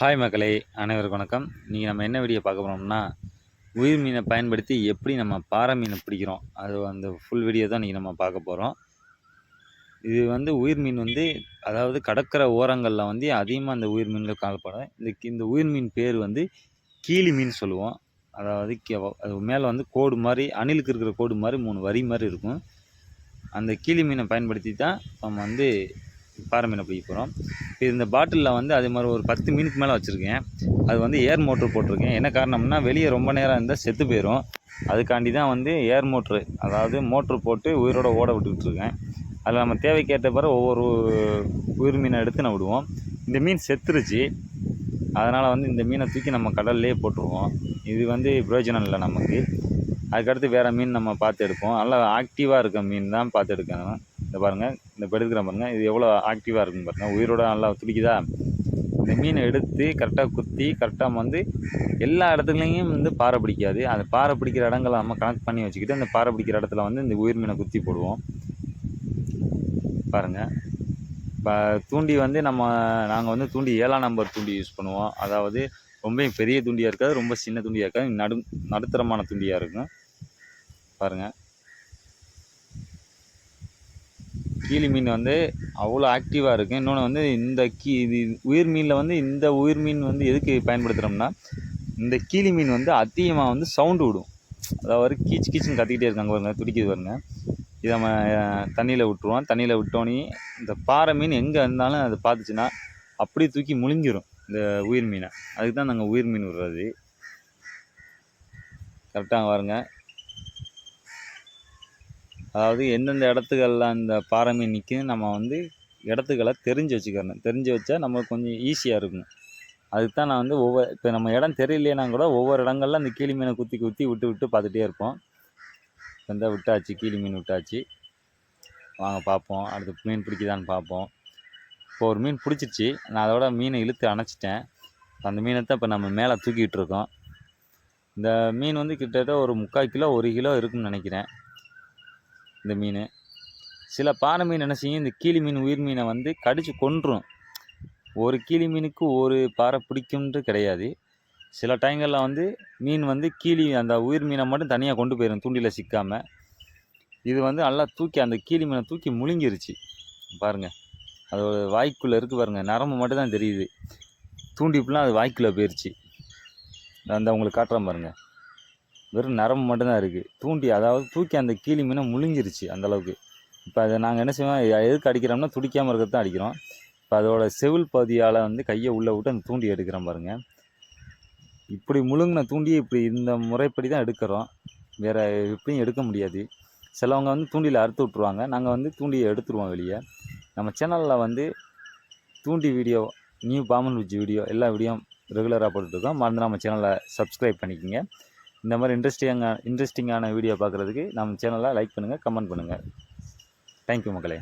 Hi மக்களே அனைவருக்கும் வணக்கம். நீங்கள் நம்ம என்ன வீடியோ பார்க்க போகிறோம்னா உயிர் மீனை பயன்படுத்தி எப்படி நம்ம பாறை மீனை பிடிக்கிறோம். அது அந்த ஃபுல் வீடியோ தான் நீங்கள் நம்ம பார்க்க போகிறோம் இது வந்து உயிர் மீன் வந்து அதாவது கடற்கரை ஓரங்களில் வந்து அதிகமாக அந்த உயிர் மீன்கள் காணப்படும். இந்த இந்த உயிர் மீன் பேர் வந்து கீழி மீன் சொல்லுவோம். அதாவது கி- அது மேலே வந்து கோடு மாதிரி அணிலுக்கு இருக்கிற கோடு மாதிரி மூணு வரி மாதிரி இருக்கும். அந்த கீழி மீனை பயன்படுத்தி தான் நம்ம வந்து பாறை மீனை பிடிக்க போகிறோம் இப்போ இந்த பாட்டிலில் வந்து அதே மாதிரி ஒரு பத்து மீனுக்கு மேலே வச்சுருக்கேன். அது வந்து ஏர் மோட்ரு போட்டிருக்கேன். என்ன காரணம்னா வெளியே ரொம்ப நேரம் இருந்தால் செத்து போயிடும் அதுக்காண்டி தான் வந்து ஏர் மோட்ரு அதாவது மோட்ரு போட்டு உயிரோட ஓட விட்டுக்கிட்டு இருக்கேன் அதில் நம்ம தேவைக்கேற்ற பிறகு ஒவ்வொரு உயிர் மீனை எடுத்து நான் விடுவோம். இந்த மீன் செத்துருச்சு. அதனால் வந்து இந்த மீனை தூக்கி நம்ம கடல்லே போட்டுருவோம். இது வந்து பிரயோஜனம் இல்லை நமக்கு. அதுக்கடுத்து வேறு மீன் நம்ம பார்த்து எடுப்போம். நல்லா ஆக்டிவாக இருக்க மீன் தான் பார்த்து எடுக்கணும். இந்த பாருங்கள் இந்த இப்போ பாருங்கள் இது எவ்வளோ ஆக்டிவாக இருக்குன்னு பாருங்கள் உயிரோட நல்லா துடிக்குதா? இந்த மீனை எடுத்து கரெக்டாக குத்தி கரெக்டாக வந்து எல்லா இடத்துலையும் வந்து பாறை பிடிக்காது. அந்த பாறை பிடிக்கிற இடங்களை நம்ம கனெக்ட் பண்ணி வச்சுக்கிட்டு அந்த பாறை பிடிக்கிற இடத்துல வந்து இந்த உயிர் மீனை குத்தி போடுவோம். பாருங்கள் இப்போ தூண்டி வந்து நம்ம நாங்கள் வந்து தூண்டி ஏழாம் நம்பர் தூண்டி யூஸ் பண்ணுவோம். அதாவது ரொம்ப பெரிய தூண்டியாக இருக்காது ரொம்ப சின்ன தூண்டியாக இருக்காது நடு நடுத்தரமான தூண்டியாக இருக்கும். பாருங்கள் கீழி மீன் வந்து அவ்வளோ ஆக்டிவாக இருக்கும் இன்னொன்று வந்து இந்த கீ இது உயிர் மீனில் வந்து இந்த உயிர் மீன் வந்து எதுக்கு பயன்படுத்துகிறோம்னா இந்த கீழி மீன் வந்து அதிகமாக வந்து சவுண்டு விடும். அதாவது கீச் கீச்சுன்னு கத்திக்கிட்டே இருக்காங்க பாருங்க துடிக்குது பாருங்க. இதை நம்ம தண்ணியில் விட்டுருவோம். தண்ணியில் விட்டோன்னே இந்த பாறை மீன் எங்கே இருந்தாலும் அதை பார்த்துச்சுன்னா அப்படியே தூக்கி முழுங்கிடும் இந்த உயிர் மீனை. அதுக்கு தான் நாங்கள் உயிர் மீன் விடுறது. கரெக்டாக பாருங்கள் அதாவது எந்தெந்த இடத்துக்கள்ல அந்த பாறை மீன் நிற்கும் நம்ம வந்து இடத்துக்களை தெரிஞ்சு வச்சுக்கிறணும் தெரிஞ்சு வச்சா நமக்கு கொஞ்சம் ஈஸியாக இருக்கும் அதுக்கு தான் நான் வந்து ஒவ்வொரு இப்போ நம்ம இடம் தெரியலைன்னா கூட ஒவ்வொரு இடங்கள்ல அந்த கீழி மீனை குத்தி குத்தி விட்டு விட்டு பார்த்துட்டே இருப்போம். இந்த விட்டாச்சு கீழி மீன் விட்டாச்சு. வாங்க பார்ப்போம். அடுத்து மீன் பிடிக்குதான்னு பார்ப்போம். இப்போ ஒரு மீன் பிடிச்சிருச்சு. நான் அதோட மீனை இழுத்து அணைச்சிட்டேன். அந்த மீனை தான் இப்போ நம்ம மேலே தூக்கிட்டு இருக்கோம். இந்த மீன் வந்து கிட்டத்தட்ட ஒரு முக்கால் கிலோ ஒரு கிலோ இருக்குன்னு நினைக்கிறேன். இந்த மீன். சில பாறை மீன் என்ன செய்யும்? இந்த கீழி மீன் உயிர் மீனை வந்து கடித்து கொன்றும். ஒரு கீழி மீனுக்கு ஒரு பாறை பிடிக்கும்ன்ட்டு கிடையாது. சில டைங்களில் வந்து மீன் வந்து கீழி அந்த உயிர் மீனை மட்டும் தனியாக கொண்டு போயிடும் தூண்டியில் சிக்காமல் இது வந்து நல்லா தூக்கி அந்த கீழி மீனை தூக்கி முழுங்கிருச்சு. பாருங்கள் அதோட வாய்க்குள்ளே இருக்குது பாருங்கள் நரம்பு மட்டும் தான் தெரியுது. தூண்டி அது வாய்க்குள்ளே போயிடுச்சு அந்த உங்களுக்கு காட்டுறேன் பாருங்கள் வெறும் நரம்பு மட்டும்தான் இருக்குது தூண்டி அதாவது தூக்கி அந்த கீழி மீனை முழுங்கிருச்சு அந்தளவுக்கு இப்போ அதை நாங்கள் என்ன செய்வோம்? எதுக்கு அடிக்கிறோம்னா துடிக்காமல் இருக்கிறது தான் அடிக்கிறோம். இப்போ அதோட செவில் பகுதியால் வந்து கையை உள்ளே விட்டு அந்த தூண்டி எடுக்கிறோம் பாருங்கள் இப்படி முழுங்கின தூண்டியை இப்படி இந்த முறைப்படி தான் எடுக்கிறோம். வேறு எப்படியும் எடுக்க முடியாது. சிலவங்க வந்து தூண்டியில் அறுத்து விட்ருவாங்க நாங்கள் வந்து தூண்டியை எடுத்துருவோம் வெளியே. நம்ம சேனலில் வந்து தூண்டி வீடியோ நியூ பாமன் விஜ் வீடியோ எல்லா வீடியோ ரெகுலராக போட்டுட்ருக்கோம் மறந்து நம்ம சேனலை சப்ஸ்கிரைப் பண்ணிக்கோங்க. இந்த மாதிரி இன்ட்ரெஸ்டிங்கான இன்ட்ரெஸ்டிங்கான வீடியோ பார்க்குறதுக்கு நம்ம சேனலை லைக் பண்ணுங்கள் கமெண்ட் பண்ணுங்கள் தேங்க்யூ மக்களே.